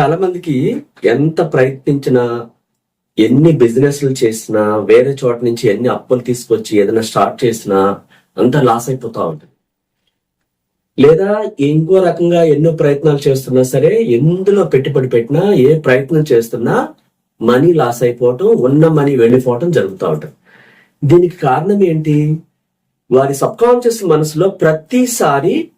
చాలా మందికి ఎంత ప్రయత్నించినా ఎన్ని బిజినెస్లు చేసినా వేరే చోట నుంచి ఎన్ని అప్పులు తీసుకొచ్చి ఏదైనా స్టార్ట్ చేసినా అంతా లాస్ అయిపోతా ఉంటుంది. లేదా ఇంకో రకంగా ఎన్నో ప్రయత్నాలు చేస్తున్నా సరే ఎందులో పెట్టుబడి పెట్టినా ఏ ప్రయత్నం చేస్తున్నా మనీ లాస్ అయిపోవటం ఉన్న మనీ వెళ్ళిపోవటం జరుగుతూ ఉంటుంది. దీనికి కారణం ఏంటి? వారి సబ్కాన్షియస్ మనసులో ప్రతిసారి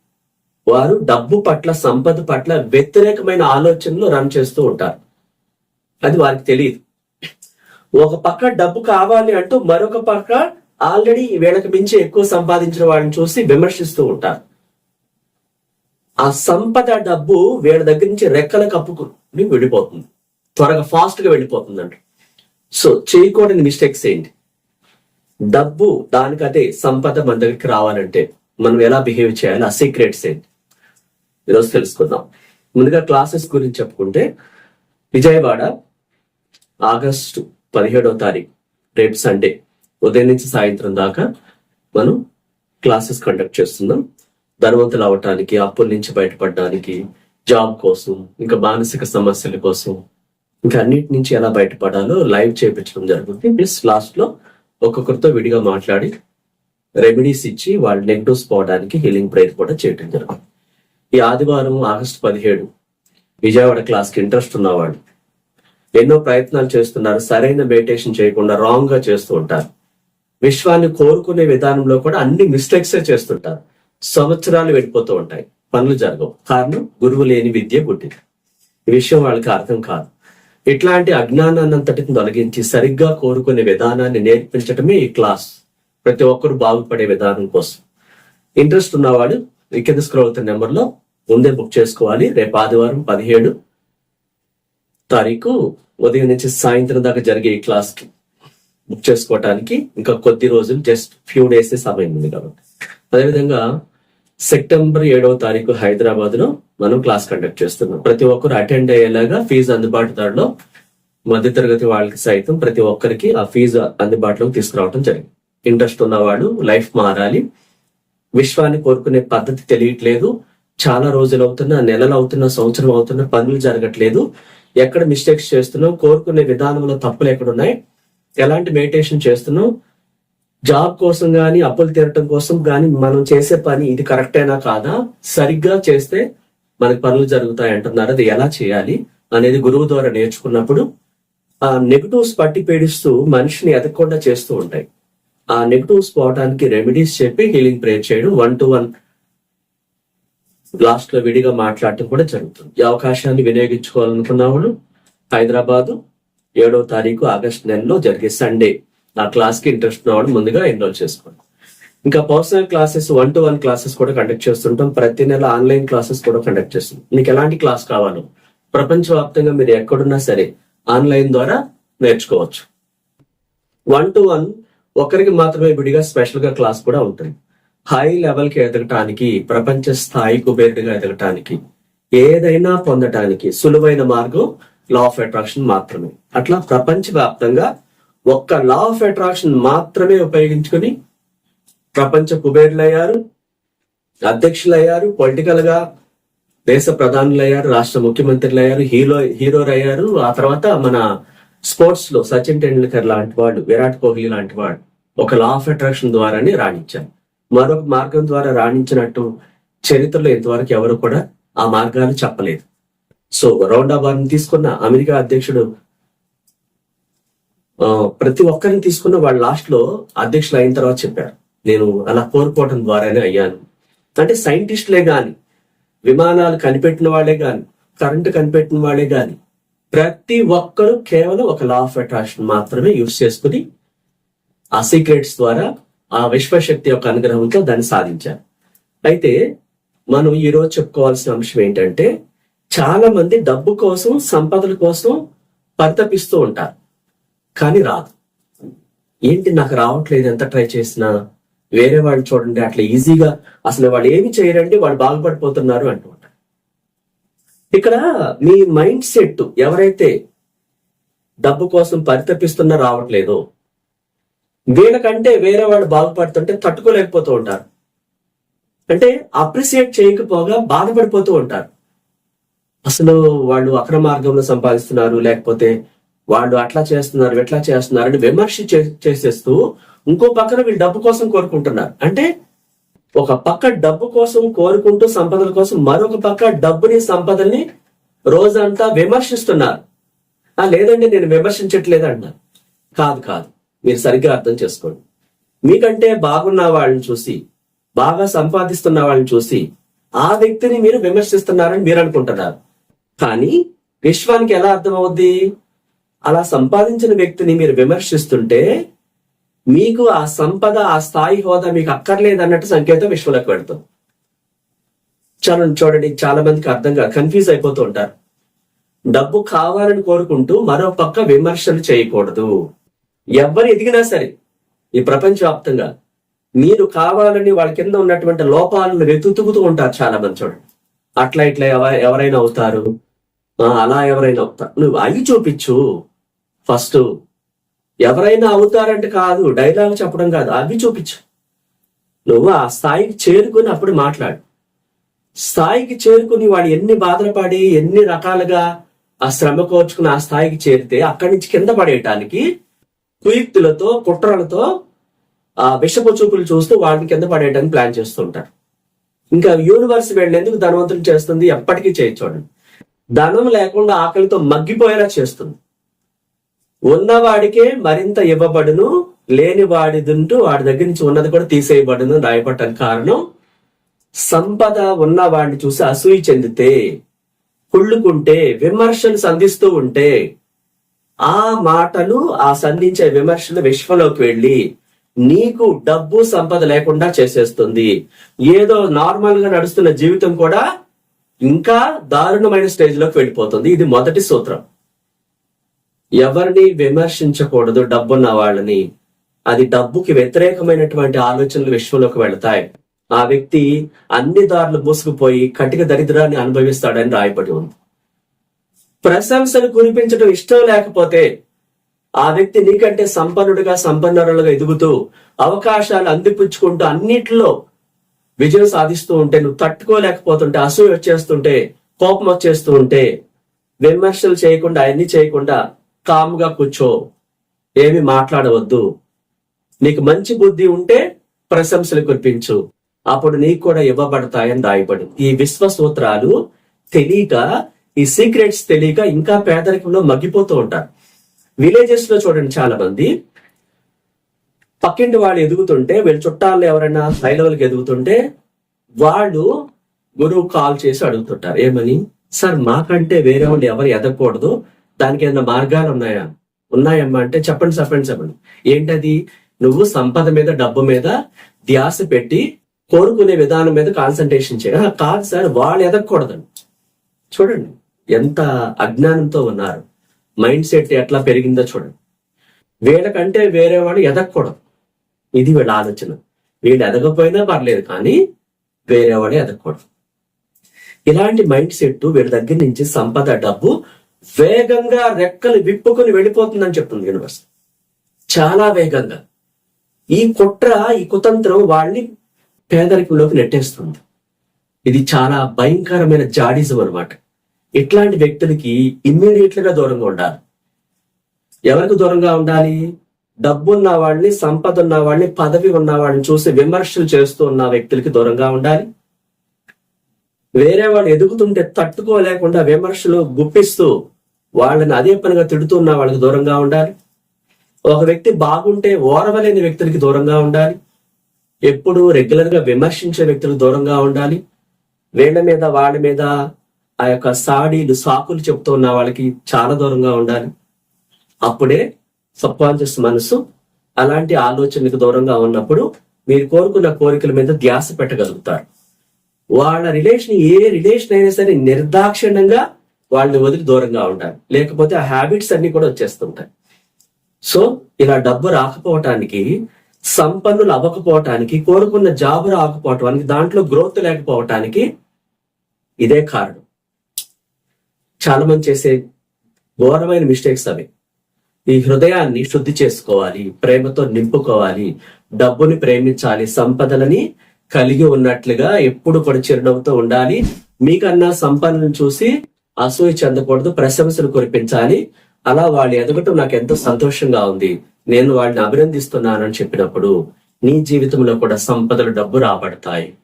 వారు డబ్బు పట్ల సంపద పట్ల వ్యతిరేకమైన ఆలోచనలు రన్ చేస్తూ ఉంటారు. అది వారికి తెలియదు. ఒక పక్క డబ్బు కావాలి అంటూ మరొక పక్క ఆల్రెడీ వీళ్ళకి మించి ఎక్కువ సంపాదించిన వాడిని చూసి విమర్శిస్తూ ఉంటారు. ఆ సంపద డబ్బు వీళ్ళ దగ్గర నుంచి రెక్కల కప్పుకుని వెళ్ళిపోతుంది త్వరగా ఫాస్ట్గా వెళ్ళిపోతుంది అంట సో చేయకూడని మిస్టేక్స్ ఏంటి? డబ్బు దానికదే సంపద మన దగ్గరికి రావాలంటే మనం ఎలా బిహేవ్ చేయాలి? ఆ సీక్రెట్స్ ఏంటి? ఈరోజు తెలుసుకుందాం. ముందుగా క్లాసెస్ గురించి చెప్పుకుంటే విజయవాడ ఆగస్టు పదిహేడవ తారీఖు రేపు సండే ఉదయం నుంచి సాయంత్రం దాకా మనం క్లాసెస్ కండక్ట్ చేస్తున్నాం. ధనవంతులు అవటానికి అప్పుల నుంచి బయటపడడానికి జాబ్ కోసం ఇంకా మానసిక సమస్యల కోసం ఇంకా అన్నిటి నుంచి ఎలా బయటపడాలో లైవ్ చేపించడం జరుగుతుంది. ప్లస్ లాస్ట్లో ఒక్కొక్కరితో విడిగా మాట్లాడి రెమెడీస్ ఇచ్చి వాళ్ళ నెగిటివ్స్ పోవడానికి హీలింగ్ ప్రేయర్ కూడా చేయడం జరుగుతుంది. ఈ ఆదివారం ఆగస్టు పదిహేడు విజయవాడ క్లాస్కి ఇంట్రెస్ట్ ఉన్నవాడు. ఎన్నో ప్రయత్నాలు చేస్తున్నారు సరైన మెడిటేషన్ చేయకుండా రాంగ్గా చేస్తూ ఉంటారు. విశ్వాన్ని కోరుకునే విధానంలో కూడా అన్ని మిస్టేక్స్ చేస్తుంటారు. సంవత్సరాలు వెళ్ళిపోతూ ఉంటాయి పనులు జరగవు. కారణం గురువు లేని విద్య పుట్టింది ఈ విషయం వాళ్ళకి అర్థం కాదు. ఇట్లాంటి అజ్ఞానాన్నంతటిని తొలగించి సరిగ్గా కోరుకునే విధానాన్ని నేర్పించటమే ఈ క్లాస్. ప్రతి ఒక్కరు బాగుపడే విధానం కోసం. ఇంట్రెస్ట్ ఉన్నవాడు కింద స్క్రోల్ అవుతున్న నెంబర్లో ముందే బుక్ చేసుకోవాలి. రేపు ఆదివారం పదిహేడు తారీఖు ఉదయం నుంచి సాయంత్రం దాకా జరిగే ఈ క్లాస్కి బుక్ చేసుకోవటానికి ఇంకా కొద్ది రోజులు జస్ట్ ఫ్యూ డేస్ సమయం ఉంది కాబట్టి. అదేవిధంగా సెప్టెంబర్ ఏడవ తారీఖు హైదరాబాద్లో మనం క్లాస్ కండక్ట్ చేస్తున్నాం. ప్రతి ఒక్కరు అటెండ్ అయ్యేలాగా ఫీజు అందుబాటు ధరలో మధ్యతరగతి వాళ్ళకి సైతం ప్రతి ఒక్కరికి ఆ ఫీజు అందుబాటులోకి తీసుకురావడం జరిగింది. ఇంట్రెస్ట్ ఉన్నవాళ్ళు లైఫ్ మారాలి. విశ్వాన్ని కోరుకునే పద్ధతి తెలియట్లేదు. చాలా రోజులు అవుతున్నా నెలలు అవుతున్నా సంవత్సరం అవుతున్నా పనులు జరగట్లేదు. ఎక్కడ మిస్టేక్స్ చేస్తున్నాం? కోరుకునే విధానంలో తప్పులు ఎక్కడున్నాయి? ఎలాంటి మెడిటేషన్ చేస్తున్నాం? జాబ్ కోసం కానీ అప్పులు తీరటం కోసం కానీ మనం చేసే పని ఇది కరెక్టేనా కాదా? సరిగ్గా చేస్తే మనకి పనులు జరుగుతాయి అంటున్నారు. అది ఎలా చేయాలి అనేది గురువు ద్వారా నేర్చుకున్నప్పుడు ఆ నెగటివ్స్ పట్టి పీడిస్తూ మనిషిని ఎదగకుండా చేస్తూ ఉంటాయి. ఆ నెగటివ్స్ పోవడానికి రెమెడీస్ చెప్పి హీలింగ్ ప్రేయర్ చేయడం వన్ టు వన్ లాస్ట్లో విడిగా మాట్లాడటం కూడా జరుగుతుంది. ఈ అవకాశాన్ని వినియోగించుకోవాలనుకున్నవాడు హైదరాబాదు ఏడవ తారీఖు ఆగస్ట్ నెలలో జరిగే సండే. ఆ క్లాస్కి ఇంట్రెస్ట్ ఉన్నవాడు ముందుగా ఎన్రోల్ చేసుకోండి. ఇంకా personal classes one to one classes కూడా కండక్ట్ చేస్తుంటాం. ప్రతి నెల ఆన్లైన్ క్లాసెస్ కూడా కండక్ట్ చేస్తాం మీకు ఎలాంటి క్లాస్ కావాలో ప్రపంచవ్యాప్తంగా మీరు ఎక్కడున్నా సరే ఆన్లైన్ ద్వారా నేర్చుకోవచ్చు. వన్ టు వన్ ఒకరికి మాత్రమే విడిగా స్పెషల్గా క్లాస్ కూడా ఉంటుంది. హై లెవెల్కి ఎదగటానికి ప్రపంచ స్థాయి కుబేరుడిగా ఎదగటానికి ఏదైనా పొందటానికి సులువైన మార్గం లా ఆఫ్ అట్రాక్షన్ మాత్రమే. అట్లా ప్రపంచ వ్యాప్తంగా ఒక్క లా ఆఫ్ అట్రాక్షన్ మాత్రమే ఉపయోగించుకుని ప్రపంచ కుబేరులయ్యారు అధ్యక్షులయ్యారు పొలిటికల్గా దేశ ప్రధానులయ్యారు రాష్ట్ర ముఖ్యమంత్రులు అయ్యారు హీరో హీరోలు అయ్యారు ఆ తర్వాత మన స్పోర్ట్స్లో సచిన్ టెండూల్కర్ లాంటి వాడు విరాట్ కోహ్లీ లాంటి వాడు ఒక లా ఆఫ్ అట్రాక్షన్ ద్వారానే రాణించారు. మరొక మార్గం ద్వారా రాణించినట్టు చరిత్రలో ఇంతవరకు ఎవరు కూడా ఆ మార్గాలు చెప్పలేదు. సో రౌండ్ బార్ని తీసుకున్న అమెరికా అధ్యక్షుడు ప్రతి ఒక్కరిని తీసుకున్న వాళ్ళు లాస్ట్లో అధ్యక్షులు అయిన తర్వాత చెప్పారు. నేను అలా కోరుకోవడం ద్వారానే అయ్యాను. అంటే సైంటిస్టులే గాని విమానాలు కనిపెట్టిన వాళ్ళే గాని కరెంటు కనిపెట్టిన వాళ్ళే గాని ప్రతి ఒక్కరూ కేవలం ఒక లా ఆఫ్ అట్రాక్షన్ మాత్రమే యూజ్ చేసుకుని ఆ సీక్రెట్స్ ద్వారా ఆ విశ్వశక్తి యొక్క అనుగ్రహంతో దాన్ని సాధించారు. అయితే మనం ఈరోజు చెప్పుకోవాల్సిన అంశం ఏంటంటే చాలా మంది డబ్బు కోసం సంపదల కోసం పరితపిస్తూ ఉంటారు కానీ రాదు. ఏంటి నాకు రావట్లేదు ఎంత ట్రై చేసినా? వేరే వాళ్ళు చూడండి అట్లా ఈజీగా అసలు వాళ్ళు ఏమి చేయరండి వాళ్ళు బాగుపడిపోతున్నారు అంటూ ఇక్కడ మీ మైండ్ సెట్ ఎవరైతే డబ్బు కోసం పరితపిస్తున్నా రావట్లేదో వీళ్ళకంటే వేరే వాళ్ళు బాగుపడుతుంటే తట్టుకోలేకపోతూ ఉంటారు. అంటే అప్రిసియేట్ చేయకపోగా బాధపడిపోతూ ఉంటారు. అసలు వాళ్ళు అక్రమ మార్గంలో సంపాదిస్తున్నారు లేకపోతే వాళ్ళు అట్లా చేస్తున్నారు ఎట్లా చేస్తున్నారు అని విమర్శ చే- చేసేస్తూ ఇంకో పక్కన వీళ్ళు డబ్బు కోసం కోరుకుంటున్నారు. అంటే ఒక పక్క డబ్బు కోసం కోరుకుంటూ సంపదల కోసం మరొక పక్క డబ్బుని సంపదల్ని రోజంతా విమర్శిస్తున్నారు. ఆ లేదండి నేను విమర్శించట్లేదు అన్నారు కాదు కాదు. మీరు సరిగ్గా అర్థం చేసుకోండి. మీకంటే బాగున్న వాళ్ళని చూసి బాగా సంపాదిస్తున్న వాళ్ళని చూసి ఆ వ్యక్తిని మీరు విమర్శిస్తున్నారని మీరు అనుకుంటున్నారు. కానీ విశ్వానికి ఎలా అర్థమవుద్ది? అలా సంపాదించిన వ్యక్తిని మీరు విమర్శిస్తుంటే మీకు ఆ సంపద ఆ స్థాయి హోదా మీకు అక్కర్లేదు అన్నట్టు సంకేతం విశ్వలకు పెడతాం. చాలా చూడండి చాలా మందికి అర్థంగా కన్ఫ్యూజ్ అయిపోతూ ఉంటారు. డబ్బు కావాలని కోరుకుంటూ మరో పక్క విమర్శలు చేయకూడదు. ఎవరు ఎదిగినా సరే ఈ ప్రపంచవ్యాప్తంగా మీరు కావాలని వాళ్ళ కింద ఉన్నటువంటి లోపాలను వెతుకుతూ ఉంటారు చాలా మంది చూడండి. అట్లా ఇట్లా ఎవ- ఎవరైనా అవుతారు? అలా ఎవరైనా అవుతారు? నువ్వు అవి చూపించు. ఫస్ట్ ఎవరైనా అవుతారంటే కాదు డైలాగ్ చెప్పడం కాదు అవి చూపించు. నువ్వు ఆ స్థాయికి చేరుకుని అప్పుడు మాట్లాడు. స్థాయికి చేరుకుని వాడు ఎన్ని బాధలుపడి ఎన్ని రకాలుగా ఆ శ్రమ కోర్చుకుని ఆ స్థాయికి చేరితే అక్కడి నుంచి కింద పడేయటానికి కుయుక్తులతో కుట్రలతో ఆ విషపు చూపులు చూస్తూ వాడిని కింద పడేయడానికి ప్లాన్ చేస్తుంటారు ఇంకా యూనివర్స్ వెళ్ళేందుకు ధనవంతులు చేస్తుంది ఎప్పటికీ చేయొచ్చు చూడండి ధనం లేకుండా ఆకలితో మగ్గిపోయేలా చేస్తుంది. ఉన్నవాడికే మరింత ఇవ్వబడును లేని వాడిదుంటూ వాడి దగ్గర నుంచి ఉన్నది కూడా తీసేయబడును రాయబట్టడానికి కారణం సంపద ఉన్నవాడిని చూసి అసూయ చెందితే కుళ్ళుకుంటే విమర్శలు సంధిస్తూ ఉంటే ఆ మాటలు ఆ సంధించే విమర్శలు విశ్వలోకి వెళ్ళి నీకు డబ్బు సంపద లేకుండా చేసేస్తుంది. ఏదో నార్మల్గా నడుస్తున్న జీవితం కూడా ఇంకా దారుణమైన స్టేజ్లోకి వెళ్ళిపోతుంది. ఇది మొదటి సూత్రం. ఎవరిని విమర్శించకూడదు డబ్బున్న వాళ్ళని. అది డబ్బుకి వ్యతిరేకమైనటువంటి ఆలోచనలు విశ్వంలోకి వెళతాయి. ఆ వ్యక్తి అన్ని దారులు మూసుకుపోయి కటిక దరిద్రాన్ని అనుభవిస్తాడని రాయబడి ఉంది. ప్రశంసలు కురిపించడం ఇష్టం లేకపోతే ఆ వ్యక్తి నీకంటే సంపన్నుడిగా సంపన్నులుగా ఎదుగుతూ అవకాశాలు అందిపుచ్చుకుంటూ అన్నిట్లో విజయం సాధిస్తూ ఉంటే నువ్వు తట్టుకోలేకపోతుంటే అసూయ వచ్చేస్తుంటే కోపం వచ్చేస్తూ ఉంటే విమర్శలు చేయకుండా అవన్నీ చేయకుండా కాముగా కూర్చో. ఏమి మాట్లాడవద్దు. నీకు మంచి బుద్ధి ఉంటే ప్రశంసలు కురిపించు. అప్పుడు నీకు కూడా ఇవ్వబడతాయని దాయపడు ఈ విశ్వ సూత్రాలు తెలియక ఈ సీక్రెట్స్ తెలియక ఇంకా పేదరికంలో మగ్గిపోతూ ఉంటారు. విలేజెస్లో చూడండి చాలా మంది పక్కింటి వాళ్ళు ఎదుగుతుంటే వీళ్ళ చుట్టాలు ఎవరైనా హై లెవెల్కి ఎదుగుతుంటే వాళ్ళు గురువు కాల్ చేసి అడుగుతుంటారు. ఏమని? సార్ మాకంటే వేరే వాళ్ళు ఎవరు ఎదగకూడదు. దానికి ఏదైనా మార్గాలు ఉన్నాయా? ఉన్నాయమ్మా అంటే చెప్పండి చెప్పండి చెప్పండి. ఏంటది? నువ్వు సంపద మీద డబ్బు మీద ధ్యాస పెట్టి కోరుకునే విధానం మీద కాన్సన్ట్రేషన్ చేయ. కాదు సార్ వాళ్ళు ఎదగకూడదండి. చూడండి ఎంత అజ్ఞానంతో ఉన్నారు. మైండ్ సెట్ ఎట్లా పెరిగిందో చూడండి. వీళ్ళకంటే వేరే వాడు ఎదగకూడదు. ఇది వీళ్ళ ఆలోచన. వీళ్ళు ఎదగపోయినా పర్లేదు కానీ వేరేవాడే ఎదగకూడదు. ఇలాంటి మైండ్ సెట్ వీళ్ళ దగ్గర నుంచి సంపద డబ్బు వేగంగా రెక్కలు విప్పుకొని వెళ్ళిపోతుందని చెప్తుంది యూనివర్స్. చాలా వేగంగా. ఈ కుట్ర ఈ కుతంత్రం వాళ్ళని పేదరికంలోకి నెట్టేస్తుంది. ఇది చాలా భయంకరమైన జాడిజం అనమాట ఇట్లాంటి వ్యక్తులకి ఇమ్మీడియట్గా దూరంగా ఉండాలి. ఎవరికి దూరంగా ఉండాలి? డబ్బు ఉన్న వాళ్ళని సంపద ఉన్న వాళ్ళని పదవి ఉన్న వాళ్ళని చూసి విమర్శలు చేస్తూ ఉన్న వ్యక్తులకి దూరంగా ఉండాలి. వేరే వాళ్ళు ఎదుగుతుంటే తట్టుకోలేకుండా విమర్శలు గుప్పిస్తూ వాళ్ళని అదే పనిగా తిడుతున్న వాళ్ళకి దూరంగా ఉండాలి. ఒక వ్యక్తి బాగుంటే ఓరవలేని వ్యక్తులకి దూరంగా ఉండాలి. ఎప్పుడు రెగ్యులర్గా విమర్శించే వ్యక్తులకు దూరంగా ఉండాలి. వీళ్ళ మీద వాళ్ళ మీద ఆ యొక్క సాడీలు సాకులు చెప్తూ ఉన్న వాళ్ళకి చాలా దూరంగా ఉండాలి. అప్పుడే సబ్కాన్షియస్ మనసు అలాంటి ఆలోచనకు దూరంగా ఉన్నప్పుడు మీరు కోరుకున్న కోరికల మీద ధ్యాస పెట్టగలుగుతారు. వాళ్ళ రిలేషన్ ఏ రిలేషన్ అయినా సరే నిర్దాక్షిణ్యంగా వాళ్ళని వదిలి దూరంగా ఉంటారు లేకపోతే ఆ హ్యాబిట్స్ అన్ని కూడా వచ్చేస్తుంటాయి. సో ఇలా డబ్బు రాకపోవటానికి సంపన్నులు అవ్వకపోవటానికి కోరుకున్న జాబ్ రాకపోవటానికి దాంట్లో గ్రోత్ లేకపోవటానికి ఇదే కారణం. చాలా మంది చేసే ఘోరమైన మిస్టేక్స్ అవి. ఈ హృదయాన్ని శుద్ధి చేసుకోవాలి ప్రేమతో నింపుకోవాలి డబ్బుని ప్రేమించాలి సంపదలని కలిగి ఉన్నట్లుగా ఎప్పుడు కూడా చిరునవ్వుతో ఉండాలి. మీకన్నా సంపన్నను చూసి అసూయ చెందకూడదు ప్రశంసలు కురిపించాలి. అలా వాళ్ళు ఎదగటం నాకు ఎంతో సంతోషంగా ఉంది. నేను వాళ్ళని అభినందిస్తున్నానని చెప్పినప్పుడు నీ జీవితంలో కూడా సంపదలు డబ్బు రాబడతాయి.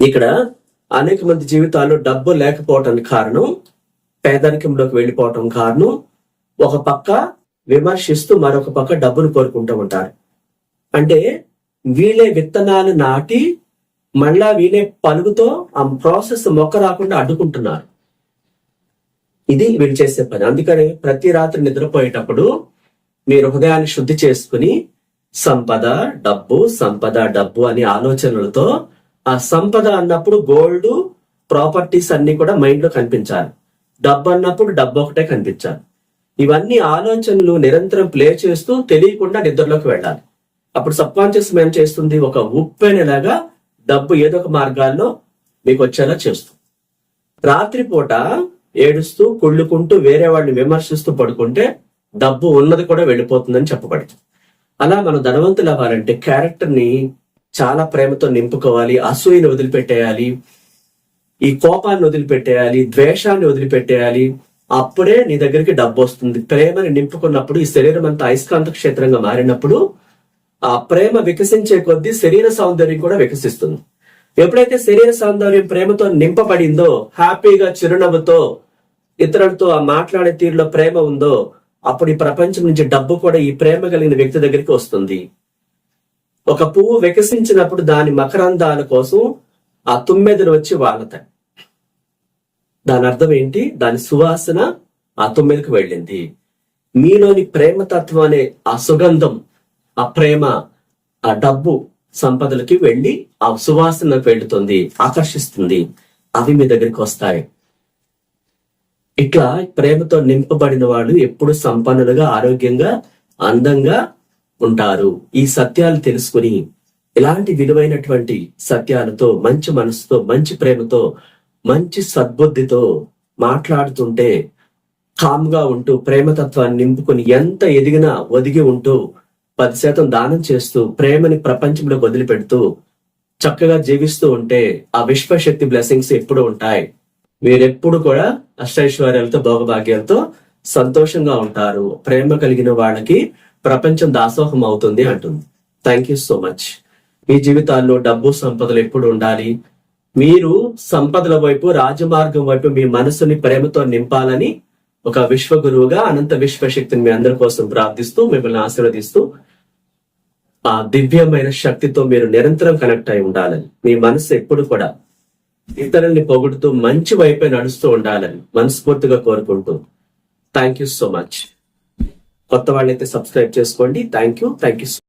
ఇక్కడ అనేక మంది జీవితాల్లో డబ్బు లేకపోవటానికి కారణం పేదరికంలోకి వెళ్ళిపోవటం కారణం. ఒక పక్క విమర్శిస్తూ మరొక పక్క డబ్బును కోరుకుంటూ ఉంటారు. అంటే వీళ్ళే విత్తనాలు నాటి మళ్ళా వీళ్ళే పలుగుతో ఆ ప్రాసెస్ మొక్క రాకుండా అడ్డుకుంటున్నారు. ఇది వీళ్ళు చేసే పని. అందుకని ప్రతి రాత్రి నిద్రపోయేటప్పుడు మీరు హృదయాన్ని శుద్ధి చేసుకుని సంపద డబ్బు సంపద డబ్బు అనే ఆలోచనలతో ఆ సంపద అన్నప్పుడు గోల్డ్ ప్రాపర్టీస్ అన్ని కూడా మైండ్లో కనిపించాలి. డబ్బు అన్నప్పుడు డబ్బు ఒకటే కనిపించాలి. ఇవన్నీ ఆలోచనలు నిరంతరం ప్లే చేస్తూ తెలియకుండా నిద్రలోకి వెళ్ళాలి. అప్పుడు సబ్ కాన్షియస్ మైండ్ చేస్తుంది ఒక ఉప్పెనలాగా డబ్బు ఏదో ఒక మార్గాల్లో మీకు వచ్చేలా చేస్తుంది. రాత్రిపూట ఏడుస్తూ కుళ్ళుకుంటూ వేరే వాడిని విమర్శిస్తూ పడుకుంటే డబ్బు ఉన్నది కూడా వెళ్ళిపోతుందని చెప్పబడింది. అలా మనం ధనవంతులు అవ్వాలంటే క్యారెక్టర్ని చాలా ప్రేమతో నింపుకోవాలి అసూయని వదిలిపెట్టేయాలి ఈ కోపాన్ని వదిలిపెట్టేయాలి ద్వేషాన్ని వదిలిపెట్టేయాలి. అప్పుడే నీ దగ్గరికి డబ్బు వస్తుంది. ప్రేమని నింపుకున్నప్పుడు ఈ శరీరం అంతా అయస్కాంత క్షేత్రంగా మారినప్పుడు ఆ ప్రేమ వికసించే కొద్దీ శరీర సౌందర్యం కూడా వికసిస్తుంది. ఎప్పుడైతే శరీర సౌందర్యం ప్రేమతో నింపబడిందో హ్యాపీగా చిరునవ్వుతో ఇతరులతో ఆ మాట్లాడే తీరులో ప్రేమ ఉందో అప్పుడు ఈ ప్రపంచం నుంచి డబ్బు కూడా ఈ ప్రేమ కలిగిన వ్యక్తి దగ్గరికి వస్తుంది. ఒక పువ్వు వికసించినప్పుడు దాని మకరందాల కోసం ఆ తుమ్మెదలు వచ్చి వాళ్తాయి దాని అర్థం ఏంటి? దాని సువాసన ఆ తుమ్మెదకు వెళ్ళింది. మీలోని ప్రేమతత్వం అనే ఆ సుగంధం ఆ ప్రేమ ఆ డబ్బు సంపదలకి వెళ్ళి ఆ సువాసన వెళుతుంది ఆకర్షిస్తుంది. అవి మీ దగ్గరికి వస్తాయి. ఇట్లా ప్రేమతో నింపబడిన వాళ్ళు ఎప్పుడు సంపన్నులుగా ఆరోగ్యంగా అందంగా ఉంటారు. ఈ సత్యాలు తెలుసుకుని ఇలాంటి విలువైనటువంటి సత్యాలతో మంచి మనసుతో మంచి ప్రేమతో మంచి సద్బుద్ధితో మాట్లాడుతుంటే కామ్గా ఉంటూ ప్రేమతత్వాన్ని నింపుకుని ఎంత ఎదిగినా ఒదిగి ఉంటూ పది శాతం దానం చేస్తూ ప్రేమని ప్రపంచంలో వదిలిపెడుతూ చక్కగా జీవిస్తూ ఉంటే ఆ విశ్వశక్తి బ్లెస్సింగ్స్ ఎప్పుడు ఉంటాయి. మీరెప్పుడు కూడా అష్టైశ్వర్యాలతో భోగభాగ్యాలతో సంతోషంగా ఉంటారు. ప్రేమ కలిగిన వాళ్ళకి ప్రపంచం దాసోహం అవుతుంది అంటుంది. థ్యాంక్ యూ సో మచ్ మీ జీవితాల్లో డబ్బు సంపదలు ఎప్పుడు ఉండాలి? మీరు సంపదల వైపు రాజమార్గం వైపు మీ మనసుని ప్రేమతో నింపాలని ఒక విశ్వ గురువుగా అనంత విశ్వశక్తిని మీ అందరి కోసం ప్రార్థిస్తూ మిమ్మల్ని ఆశీర్వదిస్తూ ఆ దివ్యమైన శక్తితో మీరు నిరంతరం కనెక్ట్ అయి ఉండాలని. మీ మనసు ఎప్పుడు కూడా ఇతరుల్ని పొగుడుతూ మంచి వైపే నడుస్తూ ఉండాలని మనస్ఫూర్తిగా కోరుకుంటూ. థ్యాంక్ యూ సో మచ్ కొత్త వాళ్ళైతే సబ్స్క్రైబ్ చేసుకోండి. Thank you thank you